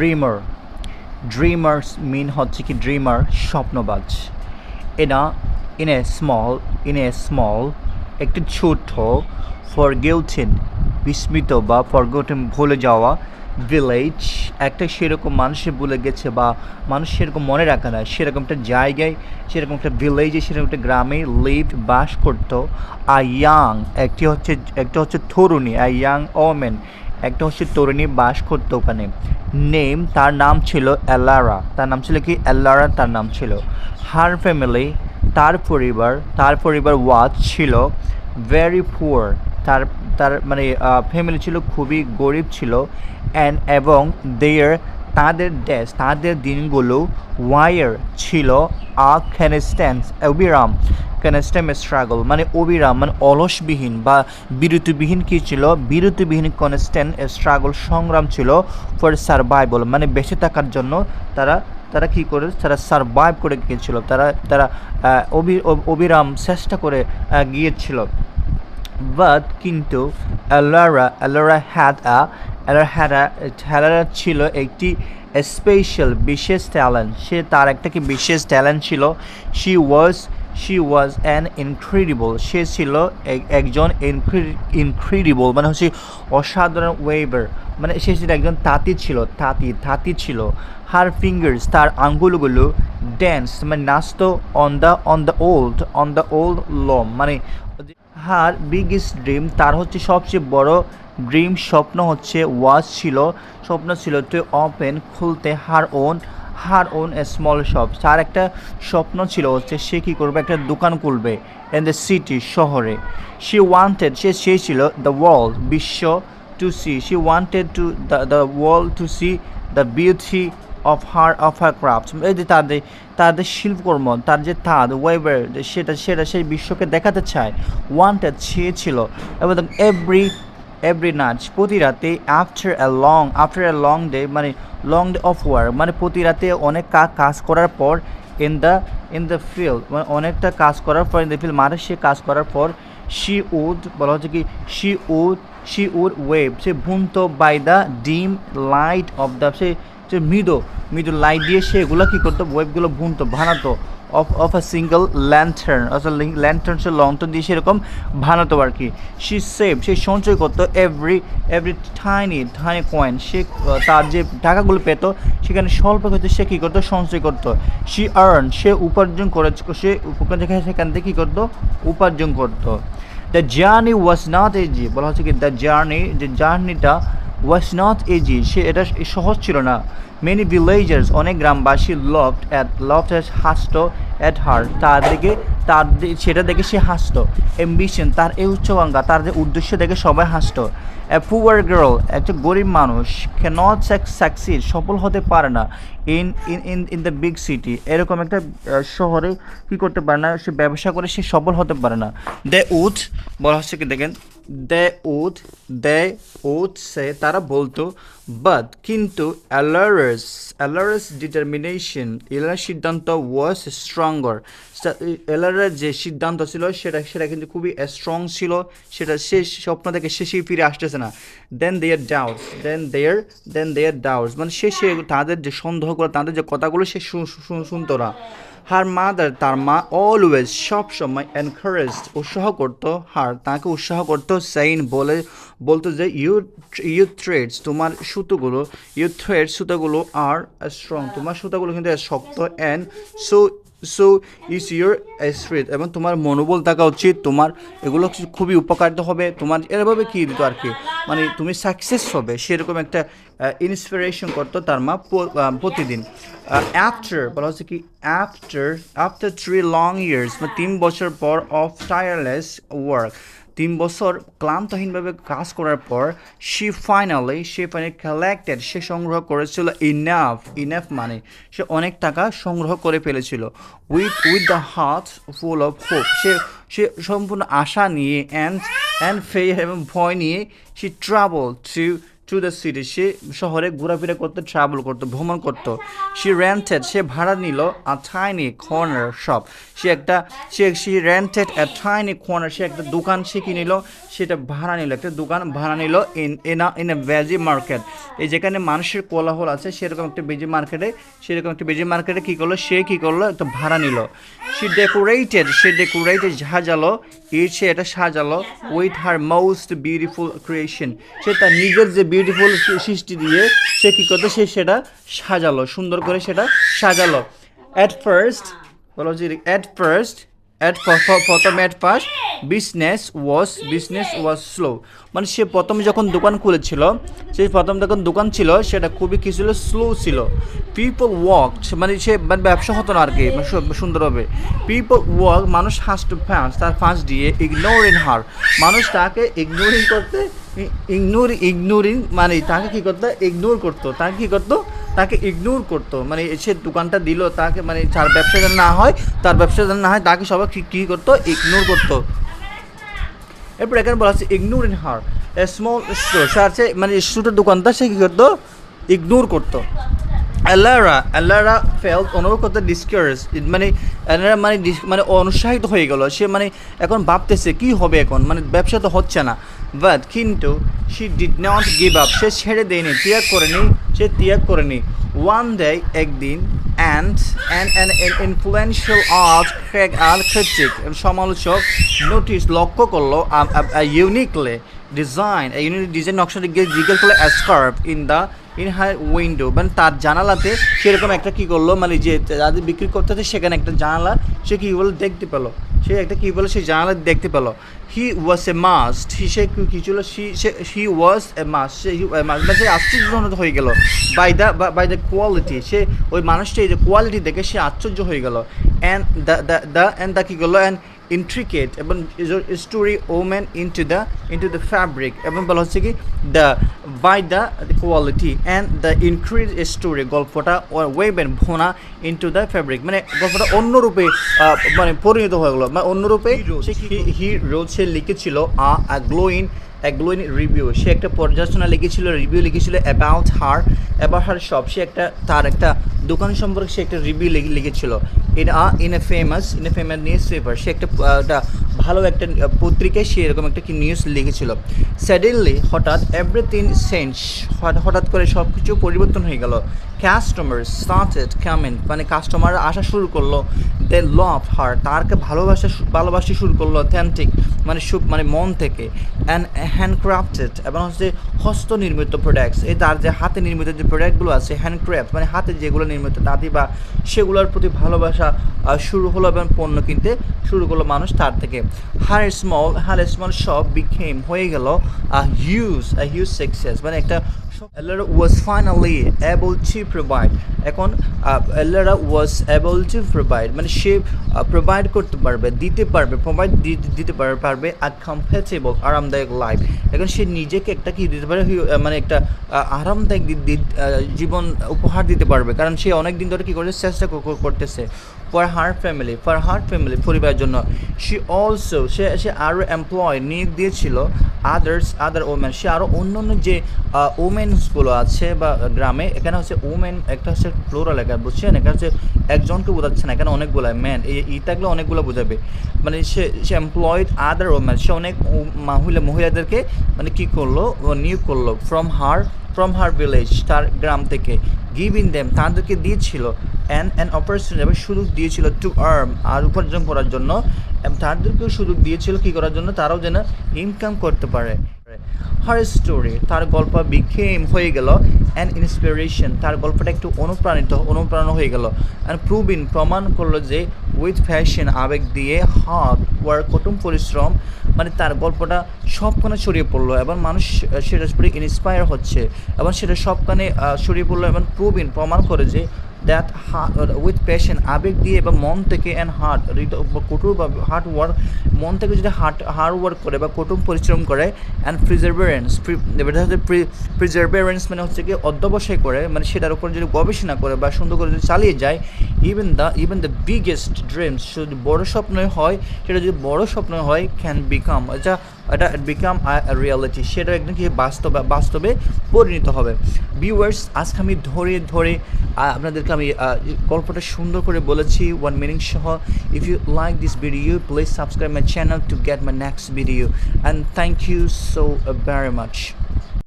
Dreamer dreamers মিন হচ্ছে কি dreamer স্বপ্নবাজ। এনা in a small in a small একটি ছোট ফরগেউটেন বিস্মিত বা ফরগেটেন ভুলে যাওয়া ভিলেজ একটা সেরকম মানুষে ভুলে গেছে বা মানুষ সেরকম মনে রাখে না। সেরকম একটা জায়গায়, সেরকম একটা ভিলেজে সেরকম একটা গ্রামে লিভ বাস করতো। আর ইয়াং একটি হচ্ছে, একটা হচ্ছে তরুণী আর ইয়াং ওমেন একটা হচ্ছে তরুণী বাস করতো ওখানে নেম তার নাম ছিল এলারা তার নাম ছিল কি? এলারা তার নাম ছিল। হার ফ্যামিলি তার পরিবার তার পরিবার ওয়াজ ছিল ভেরি পুয়ার তার তার মানে ফ্যামিলি ছিল খুবই গরিব ছিল। অ্যান্ড এবং দেয়ার তাদের দেশ, তাদের দিনগুলো ওয়াইয়ার ছিল আ ক্যানেস্ট্যান্স অবিরাম ক্যানেস্ট্যাম স্ট্রাগল মানে অবিরাম মানে অলসবিহীন বা বিরতিবিহীন কী ছিল? বিরতিবিহীন কনস্ট্যান্ট স্ট্রাগল সংগ্রাম ছিল ফর সার্ভাইভাল মানে বেঁচে থাকার জন্য তারা তারা কী করে? তারা সার্ভাইভ করে গিয়েছিল, তারা তারা অবি- অবিরাম চেষ্টা করে গিয়েছিল। বাট কিন্তু অ্যালোরা অ্যালোরা হ্যাড অ্যালোরা হ্যাড অ্যালোরা ছিল একটি স্পেশাল বিশেষ ট্যালেন্ট সে তার একটা কি বিশেষ ট্যালেন্ট ছিল? She was she was an incredible সে ছিল এক- একজন ইনক্রেডিবল মানে হচ্ছে অসাধারণ ওয়েবার মানে সে ছিল একজন তাঁতি ছিল, তাঁতি তাঁতি ছিল। হার ফিঙ্গার্স তার আঙ্গুলগুলো ড্যান্স মানে নাচতো on the on the old on the old loom মানে হার বিগেস্ট ড্রিম তার হচ্ছে সবচেয়ে বড় ড্রিম স্বপ্ন হচ্ছে ওয়াজ ছিল, স্বপ্ন ছিল টু ওপেন খুলতে her own her own a small shop তার একটা স্বপ্ন ছিল হচ্ছে, সে কী করবে? একটা দোকান খুলবে ইন দ্য সিটি শহরে। সে ওয়ান্টেড সে সে ছিল দ্য ওয়ার্ল্ড বিশ্ব to see she wanted to the the world to see the beauty of her of her craft এই যে তাদের তাদের শিল্পকর্ম, তার যে তাঁত ওয়েবার সেটা সেটা সেই বিশ্বকে দেখাতে চায় ওয়ান্টেড চেয়েছিল এবং এভরি এভরি নাচ প্রতি রাতে after a long after a long day মানে লং ডে অফ ওয়ার মানে প্রতি রাতে অনেক কাজ করার পর in the in the field মানে অনেকটা কাজ করার পর ইন দ্য ফিল্ড মাঠে সে কাজ করার পর শি উড বলা হচ্ছে কি she would she would weave say ভুনত by the dim light of the সে যে মৃদু মৃদু লাইট দিয়ে সে এগুলো কী করতো? ওয়েবগুলো বুনতো, বানাতো of of a single lantern অর্থাৎ ল্যান্টার্ন সে লন্ঠন দিয়ে সেরকম বানাতো আর কি। সে সেভ সে সঞ্চয় করতো every every tiny tiny coin সে তার যে টাকাগুলো পেতো, সেখানে স্বল্প হয়তো সে কী করতো? সঞ্চয় করতো। সে আর্ন সে উপার্জন করে সে সেখান থেকে কী করতো? উপার্জন করতো। The journey was not easy বলা হচ্ছে কি দ্য জার্নি যে জার্নিটা ওয়াজ নট এজি সে এটা সহজ ছিল না। মেনি ভিলেজার্স অনেক গ্রামবাসী লভড অ্যাট লভড হাস্ট অ্যাট হার্ট তার দিকে তার সেটা দেখে সে হাসত। অ্যাম্বিশন তার এই উচ্চাকাঙ্ক্ষা তার যে উদ্দেশ্য দেখে সবাই হাসত। এ পুয়ার গার্ল একটা গরিব মানুষ ক্যানট সাকসিড সফল হতে পারে না in in in in the big city এরকম একটা শহরে কী করতে পারে না, সে ব্যবসা করে সে সফল হতে পারে না। দে উড বলা হচ্ছে কি দেখেন? They would they would say, তারা বলতো বাট কিন্তু অ্যালারাস অ্যালারাস ডিটারমিনেশন এলার সিদ্ধান্ত ওয়াজ স্ট্রঙ্গার এলারের যে সিদ্ধান্ত ছিল, সেটা সেটা কিন্তু খুবই স্ট্রং ছিল। সেটা সে স্বপ্ন থেকে শেষেই ফিরে আসতেছে না। দেন দেয়ার ডাউটস দেন দেয়ার দেন দেয়ার ডাউটস মানে সে তাদের যে সন্দেহ করে তাদের যে কথাগুলো সে শুনতো না। হার মাদার তার মা অলওয়েজ সব সময় এনকারেজ উৎসাহ করতো হার তাকে উৎসাহ করতো সেইন বলে, বলতো যে ইউ ইউ থ্রেডস তোমার সুতোগুলো ইউ থ্রেড সুতোগুলো আর স্ট্রং তোমার সুতোগুলো কিন্তু শক্ত and so so is your spirit এবং তোমার মনোবল থাকা উচিত, তোমার এগুলো খুবই উপকারিত হবে, তোমার এরভাবে কী দিত আর কি? মানে তুমি সাকসেস হবে, সেরকম একটা ইন্সপিরেশন করতো তার মা প্রতিদিন। আফটার বলা হচ্ছে কি after after three long years মানে তিন বছর পর অফ টায়ারলেস ওয়ার্ক তিন বছর ক্লান্তহীনভাবে কাজ করার পর সে ফাইনালি সে ফাইনালি কালেক্টেড সে সংগ্রহ করেছিল ইনাফ ইনাফ মানে সে অনেক টাকা সংগ্রহ করে ফেলেছিল with with the heart full of hope সে সে সম্পূর্ণ আশা নিয়ে অ্যান্ড অ্যান্ড ফেয়ার এবং ভয় নিয়ে সে travel to to the city সে শহরে ঘোরাফেরা করতে ট্রাভেল করতো, ভ্রমণ করতো। সে রেন্টেড সে ভাড়া নিল আ টাইনি কর্নার শপ সে একটা, সে সে রেন্টেড টাইনি কর্নার সে একটা দোকান সে কি নিল, সেটা ভাড়া নিল, একটা দোকান ভাড়া নিল in in in a veggie market এই যেখানে মানুষের কোলাহল আছে, সেরকম একটা বেজি মার্কেটে সেরকম একটা বেজি মার্কেটে কী করল, সে কী করল, একটা ভাড়া নিল। সে ডেকোরেটেড সে ডেকোরেটেড সাজালো ইট সে এটা সাজালো with her most beautiful creation সে তার নিজের যে বিউটিফুল সৃষ্টি দিয়ে সে কী করতো? সে সেটা সাজালো, সুন্দর করে সেটা সাজালো। অ্যাট ফার্স্ট বলো যে অ্যাট ফার্স্ট অ্যাট প্রথম at first business was business was slow মানে সে প্রথম যখন দোকান খুলেছিল সে প্রথম যখন দোকান ছিল, সেটা খুবই কি ছিল? স্লো ছিল। পিপল ওয়াক মানে সে মানে ব্যবসা হতো না আর কি মানে সুন্দরভাবে। পিপল ওয়াক মানুষ হাস টু ফ্যান্স তার ফাঁস দিয়ে ইগনোর হার মানুষ তাকে ইগনোরিং করতে ইগনোর ইগনোরিং মানে তাকে কী করতো? ইগনোর করতো। তাকে কী করতো? তাকে ইগনোর করতো। মানে সে দোকানটা দিল, তাকে মানে তার ব্যবসা যেন না হয়, তার ব্যবসা যেন না হয়, তাকে সবাই কী- করতো? ইগনোর করতো। এরপর এখানে বলা আছে ignore in her small store সে আছে মানে ছোটো দোকানটা, সে কী করতো? ইগনোর করতো। আল্লাহরা আল্লাহরা ফেল অনুভব করতে ডিসকারেজ মানে আল্লাহরা মানে মানে অনুৎসাহিত হয়ে গেল। সে মানে এখন ভাবতেছে, কি হবে এখন? মানে ব্যবসা তো হচ্ছে না। বাট কিন্তু she did not give up সে ছেড়ে দেয়নি, ত্যাগ করেনি, সে ত্যাগ করেনি। ওয়ান ডে একদিন and and an influential art art critic সমালোচক নোটিস লক্ষ্য করল ইউনিকলে ডিজাইন ইউনিক ডিজাইন নকশাটি জিজ্ঞেস করল scarf in the in high window মানে তার জানালাতে সেরকম একটা কী করল মানে যে যাদের বিক্রি করতেছে সেখানে একটা জানালা, সে কী বলে দেখতে পেল। সে একটা কী বলে, সে জানালা দেখতে পেল। হি ওয়াজ এ মাস্ট হি সে কী ছিল? সি, সে হি ওয়াজ এ মাস্ট সে মাস্ট মানে সে আশ্চর্যজনক হয়ে গেল by the by the quality সে, ওই মানুষটা এই যে কোয়ালিটি দেখে সে আশ্চর্য হয়ে গেল। And the the the and the কী করল? অ্যান্ড ইন্ট্রিকেট এবং story woman into the, into the fabric এবং বলা হচ্ছে কি, the by the quality and the increased story গল্পটা ওয়েব ওয়েবেন ভোনা into the fabric মানে গল্পটা অন্য রূপে মানে পরিণত হয়ে গেলো। মানে অন্য রূপে হি রোজ সে লিখেছিল আ গ্লোইন গ্লোইন রিভিউ সে একটা পর্যালোচনা লিখেছিল রিভিউ লিখেছিল about her about her shop সে একটা তার একটা দোকান সম্পর্কে সে একটা রিভিউ লিখেছিল। In a in a famous in a famous newspaper সে একটা ভালো একটা পত্রিকায় সে এরকম একটা কি নিউজ লিখেছিল। স্যাডেনলি হঠাৎ এভরিথিং চেঞ্জ হঠাৎ করে সব কিছু পরিবর্তন হয়ে গেল। কাস্টমার স্টার্টেড কামেন্ট মানে কাস্টমার আসা শুরু করল। দে লাভ হার তারকে ভালোবাসা ভালোবাসতে শুরু করল অথেন্টিক মানে সু মানে মন থেকে অ্যান্ড হ্যান্ডক্রাফটেড এবং হচ্ছে হস্তনির্মিত প্রোডাক্টস এই তার যে হাতে নির্মিত যে প্রোডাক্টগুলো আছে হ্যান্ডক্রাফট মানে হাতে যেগুলো নির্মিত দাদি বা সেগুলোর প্রতি ভালোবাসা শুরু হলো এবং পণ্য কিনতে শুরু করল মানুষ তার থেকে। Her small her small shop became হয়ে গেল a huge a huge success মানে একটা Ellera was finally able to provide. এখন Ellera was able to provide মানে সে প্রোভাইড করতে পারবে, দিতে পারবে প্রোভাইড দিতে পারবে পারবে আর কমফর্টেবল আরামদায়ক লাইফ এখন সে নিজেকে একটা কি দিতে পারে মানে একটা আরামদায়ক জীবন উপহার দিতে পারবে। কারণ সে অনেক দিন ধরে কী করছে চেষ্টা কর- কর- করতেছে। For her family for her family পরিবারের জন্য। সে অলসো সে সে আরও এমপ্লয় নিয়োগ দিয়েছিল আদার্স আদার ওমেন সে আরও অন্য অন্য যে ওমেন্সগুলো আছে বা গ্রামে, এখানে হচ্ছে ওমেন একটা হচ্ছে ফ্লোরাল একা বুঝছেন? এখানে হচ্ছে একজনকে বোঝাচ্ছে না, এখানে অনেকগুলো ম্যান এই ই থাকলে অনেকগুলো বোঝাবে। মানে সে সে এমপ্লয়েড আদার ওমেন সে অনেক মহিলা, মহিলাদেরকে মানে কী করল, নিয়োগ করল from her from her village তার গ্রাম থেকে। গিভিং দেম তাদেরকে দিয়েছিল অ্যান অ্যান অপারেশন এবং সুযোগ দিয়েছিল টু আর্ম আর উপার্জন করার জন্য, এবং তাদেরকেও সুযোগ দিয়েছিল কী করার জন্য, তারাও যেন ইনকাম করতে পারে। হার স্টোরি তার গল্প বিখেম হয়ে গেল অ্যান ইন্সপিরেশন তার গল্পটা একটু অনুপ্রাণিত অনুপ্রাণিত হয়ে গেল। অ্যান্ড প্রুবিন প্রমাণ করল যে উইথ ফ্যাশন আবেগ দিয়ে হার্ড ওয়ার্ক কঠোর পরিশ্রম মানে তার গল্পটা সবখানে ছড়িয়ে পড়ল এবং মানুষ সেটা ইন্সপায়ার হচ্ছে এবং সেটা সবখানে ছড়িয়ে পড়ল এবং প্রুবিন প্রমাণ করে যে দ্যাট উইথ প্যাশন আবেগ দিয়ে বা মন থেকে অ্যান্ড হার্ট কঠোর বা হার্ড ওয়ার্ক মন থেকে যদি হার্ড হার্ড ওয়ার্ক করে বা কঠোর পরিশ্রম করে অ্যান্ড প্রিজার্ভেরেন্স প্রিজার্ভেরেন্স মানে হচ্ছে কি অধ্যবসায় করে মানে সেটার উপর যদি গবেষণা করে বা সুন্দর করে যদি চালিয়ে যায় even the even the biggest dreams যদি বড় স্বপ্নই হয়, সেটা যদি বড় স্বপ্ন হয় ক্যান বিকাম এটা এটা বিকাম রিয়ালিটি সেটা একদম কি বাস্তবে বাস্তবে পরিণত হবে। ভিউয়ার্স আজকে আমি ধরে ধরে আপনাদেরকে আমি গল্পটা সুন্দর করে বলেছি ওয়ান মিনিং সহ। If you like this video please subscribe my channel to get my next video and thank you so very much